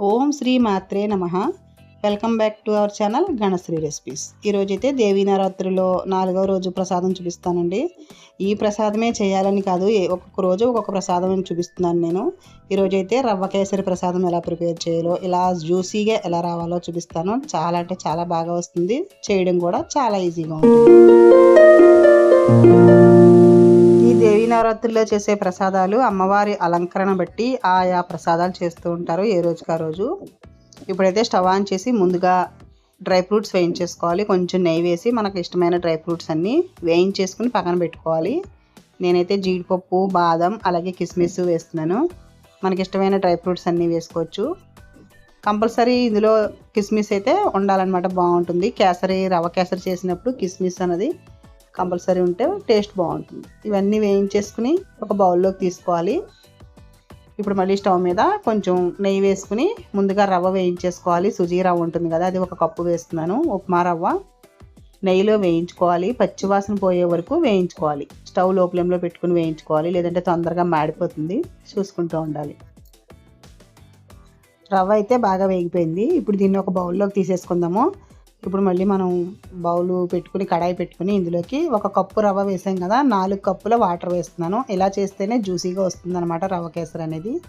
ఓం శ్రీ మాత్రే నమ. Welcome back to our channel Ganasri recipes. ఈరోజైతే దేవీ నవరాత్రిలో నాలుగవ రోజు ప్రసాదం చూపిస్తానండి. ఈ ప్రసాదమే చేయాలని కాదు ఒక్కొక్క రోజు ఒక్కొక్క ప్రసాదం చూపిస్తున్నాను నేను. ఈరోజైతే అయితే రవ్వ కేసరి ప్రసాదం ఎలా ప్రిపేర్ చేయాలో ఇలా జ్యూసీగా ఎలా రావాలో చూపిస్తాను. చాలా అంటే చాలా బాగా వస్తుంది. చేయడం కూడా చాలా ఈజీగా ఉంటుంది. నవరాత్రుల్లో చేసే ప్రసాదాలు అమ్మవారి అలంకరణ బట్టి ఆయా ప్రసాదాలు చేస్తూ ఉంటారు ఏ రోజుకి ఆ రోజు. ఇప్పుడైతే స్టవ్ ఆన్ చేసి ముందుగా డ్రై ఫ్రూట్స్ వేయించేసుకోవాలి. కొంచెం నెయ్యి వేసి మనకు ఇష్టమైన డ్రై ఫ్రూట్స్ అన్నీ వేయించేసుకుని పక్కన పెట్టుకోవాలి. నేనైతే జీడిపప్పు బాదం అలాగే కిస్మిస్ వేస్తున్నాను. మనకి ఇష్టమైన డ్రై ఫ్రూట్స్ అన్నీ వేసుకోవచ్చు. కంపల్సరీ ఇందులో కిస్మిస్ అయితే ఉండాలన్నమాట. బాగుంటుంది. కేసరి రవ్వ కేసరి చేసినప్పుడు కిస్మిస్ అనేది కంపల్సరీ ఉంటే టేస్ట్ బాగుంటుంది. ఇవన్నీ వేయించేసుకుని ఒక బౌల్లోకి తీసుకోవాలి. ఇప్పుడు మళ్ళీ స్టవ్ మీద కొంచెం నెయ్యి వేసుకుని ముందుగా రవ్వ వేయించేసుకోవాలి. సుజీ రవ్వ ఉంటుంది కదా అది ఒక కప్పు వేస్తున్నాను. ఉప్మా రవ్వ నెయ్యిలో వేయించుకోవాలి. పచ్చివాసన పోయే వరకు వేయించుకోవాలి. స్టవ్లో ఫ్లేమ్లో పెట్టుకుని వేయించుకోవాలి. లేదంటే తొందరగా మాడిపోతుంది. చూసుకుంటూ ఉండాలి. రవ్వ అయితే బాగా వేగిపోయింది. ఇప్పుడు దీన్ని ఒక బౌల్లోకి తీసేసుకుందాము. ఇప్పుడు మళ్ళీ మనం బౌలు పెట్టుకుని కడాయి పెట్టుకుని ఇందులోకి ఒక కప్పు రవ్వ వేసాం కదా నాలుగు కప్పుల వాటర్ వేస్తున్నాను. ఇలా చేస్తేనే జ్యూసీగా వస్తుంది అనమాట రవ్వ కేసరి అనేది.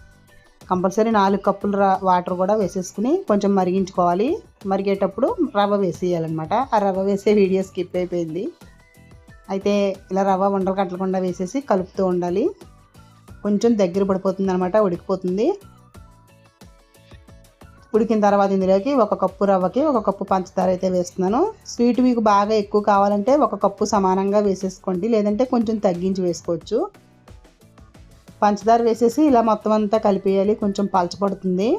కంపల్సరీ నాలుగు కప్పుల వాటర్ కూడా వేసేసుకుని కొంచెం మరిగించుకోవాలి. మరిగేటప్పుడు రవ్వ వేసేయాలన్నమాట. ఆ రవ్వ వేసే వీడియో స్కిప్ అయిపోయింది. అయితే ఇలా రవ్వ ఉండలు కట్టకుండా వేసేసి కలుపుతూ ఉండాలి. కొంచెం దగ్గర పడిపోతుంది అనమాట ఉడికిపోతుంది. ఉడికిన తర్వాత ఇందులోకి ఒక కప్పు రవ్వకి ఒక కప్పు పంచదార అయితే వేస్తున్నాను. స్వీట్ మీకు బాగా ఎక్కువ కావాలంటే ఒక కప్పు సమానంగా వేసేసుకోండి. లేదంటే కొంచెం తగ్గించి వేసుకోవచ్చు. పంచదార వేసేసి ఇలా మొత్తం అంతా కలిపేయాలి. కొంచెం పలచబడుతుంది.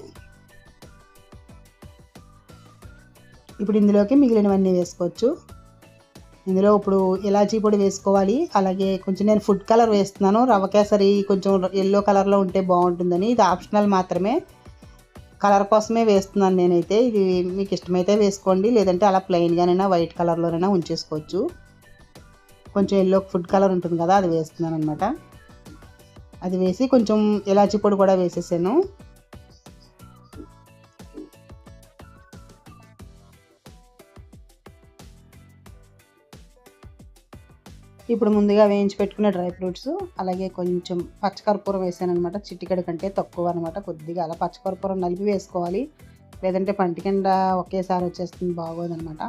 ఇప్పుడు ఇందులోకి మిగిలినవన్నీ వేసుకోవచ్చు. ఇందులో ఇప్పుడు ఇలాచీ పొడి వేసుకోవాలి. అలాగే కొంచెం నేను ఫుడ్ కలర్ వేస్తున్నాను. రవ్వ కేసరి కొంచెం ఎల్లో కలర్లో ఉంటే బాగుంటుందని. ఇది ఆప్షనల్ మాత్రమే. కలర్ కోసమే వేస్తున్నాను నేనైతే. ఇది మీకు ఇష్టమైతే వేసుకోండి. లేదంటే అలా ప్లెయిన్గానైనా వైట్ కలర్లోనైనా ఉంచేసుకోవచ్చు. కొంచెం ఎల్లో ఫుడ్ కలర్ ఉంటుంది కదా అది వేస్తున్నాను అనమాట అది వేసి కొంచెం ఇలాచి పొడి కూడా వేసేసాను. ఇప్పుడు ముందుగా వేయించి పెట్టుకున్న డ్రై ఫ్రూట్స్ అలాగే కొంచెం పచ్చకర్పూరం వేసాను అనమాట చిట్టికడ కంటే తక్కువ అనమాట కొద్దిగా అలా పచ్చకర్పూరం నలిపి వేసుకోవాలి. లేదంటే పంటి కింద ఒకేసారి వచ్చేస్తుంది బాగోదనమాట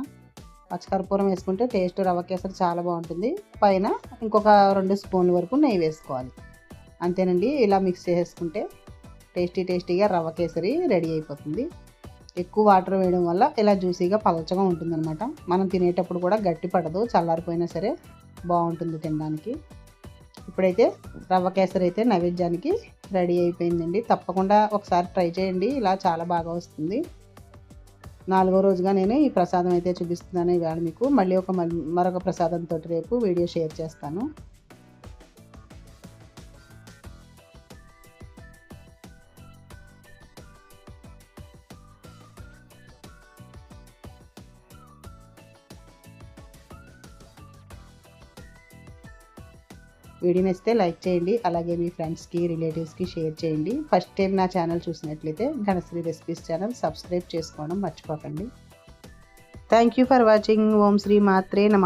పచ్చకర్పూరం వేసుకుంటే టేస్ట్ రవ్వ కేసరి చాలా బాగుంటుంది. పైన ఇంకొక రెండు స్పూన్ల వరకు నెయ్యి వేసుకోవాలి. అంతేనండి ఇలా మిక్స్ చేసుకుంటే టేస్టీ టేస్టీగా రవ్వ కేసరి రెడీ అయిపోతుంది. ఎక్కువ వాటర్ వేయడం వల్ల ఇలా జ్యూసీగా పలచగా ఉంటుందన్నమాట. మనం తినేటప్పుడు కూడా గట్టి పడదు చల్లారిపోయినా సరే. బాగుంటుంది తినడానికి. ఇప్పుడైతే రవ్వ కేసరి అయితే నైవేద్యానికి రెడీ అయిపోయిందండి. తప్పకుండా ఒకసారి ట్రై చేయండి. ఇలా చాలా బాగా వస్తుంది. నాలుగో రోజుగా నేను ఈ ప్రసాదం అయితే చూపిస్తున్నాను. ఇవాళ మీకు మళ్ళీ ఒక మరొక ప్రసాదంతో రేపు వీడియో షేర్ చేస్తాను. వీడియో నచ్చితే లైక్ చేయండి అలాగే మీ ఫ్రెండ్స్కి రిలేటివ్స్కి షేర్ చేయండి. ఫస్ట్ టైం నా ఛానల్ చూసినట్లయితే ఘనశ్రీ రెసిపీస్ ఛానల్ సబ్స్క్రైబ్ చేసుకోవడం మర్చిపోకండి. Thank you for watching. ఓం శ్రీ మాత్రే నమ.